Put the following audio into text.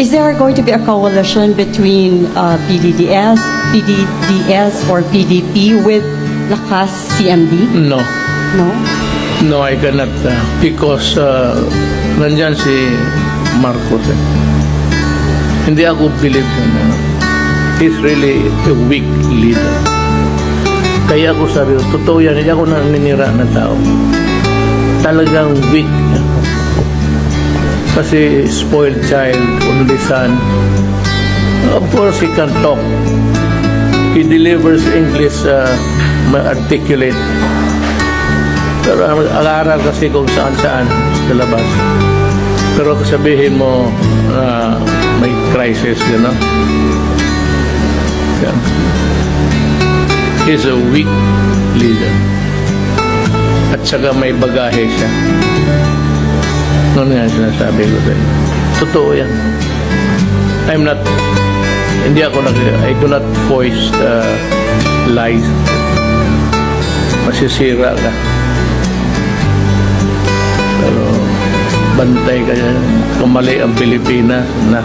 Is there going to be a coalition between uh, PDDS, PDDS, or PDP with Lakas CMD? No. No? No, I cannot. uh, because uh, nandyan si Marcos. Eh. Hindi ako believe na he's really a weak leader. Kaya ako sabi totoo yan, hindi ako naninira na tao. Talagang weak. Kasi spoiled child, only son. Of course, he can talk. He delivers English uh, articulate. Pero ang aral kasi kung saan-saan sa labas. Pero sabihin mo na may crisis, you know? Yeah. He's a weak leader. At saka may bagahe siya. Noon nga sinasabi ko sa'yo. Totoo yan. I'm not, hindi ako nag, I do not voice uh, lies. Masisira ka. Pero bantay ka yan. Kung mali ang Pilipinas, na